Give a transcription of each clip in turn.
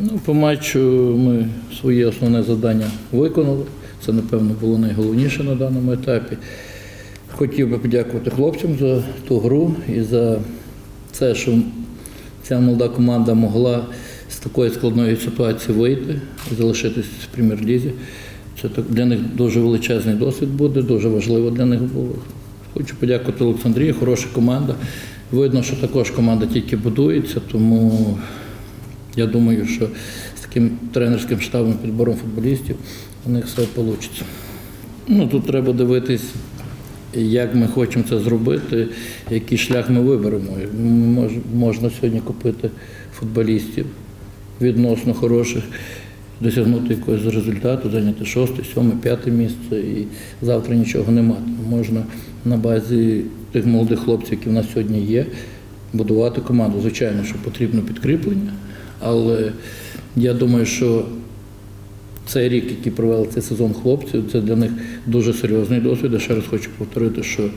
Ну, по матчу ми своє основне завдання виконали. Це, напевно, було найголовніше на даному етапі. Хотів би подякувати хлопцям за ту гру і за це, що ця молода команда могла з такої складної ситуації вийти і залишитись в прем'єр-лізі. Це для них дуже величезний досвід буде, дуже важливо для них було. Хочу подякувати Олександрії, хороша команда. Видно, що також команда тільки будується, тому я думаю, що з таким тренерським штабом, підбором футболістів у них все вийде. Ну, тут треба дивитись, як ми хочемо це зробити, який шлях ми виберемо. Мож, можна сьогодні купити футболістів відносно хороших, досягнути якогось результату, зайняти шосте, сьоме, п'яте місце і завтра нічого не мати. Можна на базі тих молодих хлопців, які в нас сьогодні є, будувати команду. Звичайно, що потрібно підкріплення, але я думаю, що цей рік, який провели цей сезон хлопців, це для них дуже серйозний досвід. Я ще раз хочу повторити, що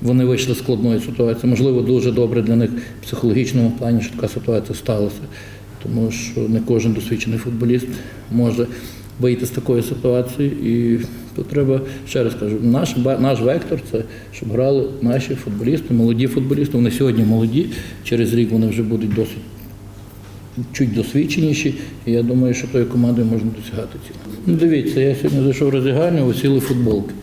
вони вийшли з складної ситуації. Можливо, дуже добре для них в психологічному плані, що така ситуація сталася. Тому що не кожен досвідчений футболіст може вийти з такої ситуації. І тут треба, ще раз кажу, наш, наш вектор це щоб грали наші футболісти, молоді футболісти. Вони сьогодні молоді, через рік вони вже будуть досить чуть досвідченіші, і я думаю, що тою командою можна досягати цілого. Ну, дивіться, я сьогодні зайшов в роздягальню, осіли футболки.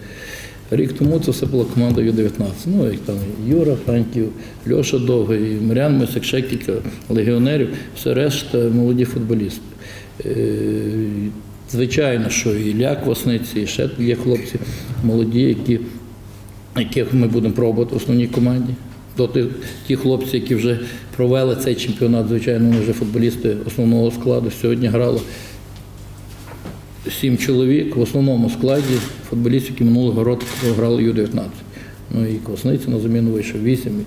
Рік тому це все була команда Ю-19. Ну, як там Юра Франків, Льоша Довгий, Маріан Мисик, ще кілька легіонерів, все решта молоді футболісти. Е, Звичайно, що і Ілля Квасниці, і ще є хлопці молоді, які яких ми будемо пробувати в основній команді. То ті, хлопці, які вже провели цей чемпіонат, звичайно, вони вже футболісти основного складу. Сьогодні грало сім чоловік в основному складі футболістів, які минулого року грали Ю-19. Ну і Квасниця на заміну вийшов вісім.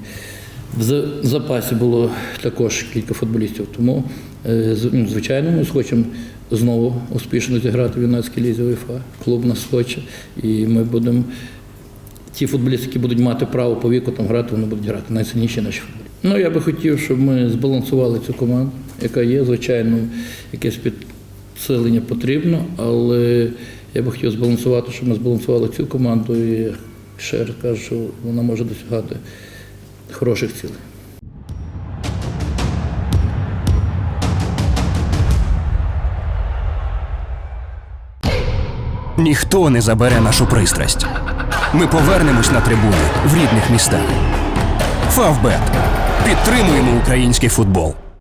В запасі було також кілька футболістів. Тому, е, ну, звичайно, ми хочемо знову успішно зіграти в юнацькій лізі УЄФА. Клуб нас хоче. І ми будемо ті футболісти, які будуть мати право по віку там грати, вони будуть грати найсильніші наші футболісти. Ну я би хотів, щоб ми збалансували цю команду, яка є. Звичайно, якесь підсилення потрібно, але я би хотів збалансувати, щоб ми збалансували цю команду і ще раз кажу, що вона може досягати хороших цілей. Ніхто не забере нашу пристрасть. Ми повернемось на трибуни в рідних містах. Фавбет. Підтримуємо український футбол.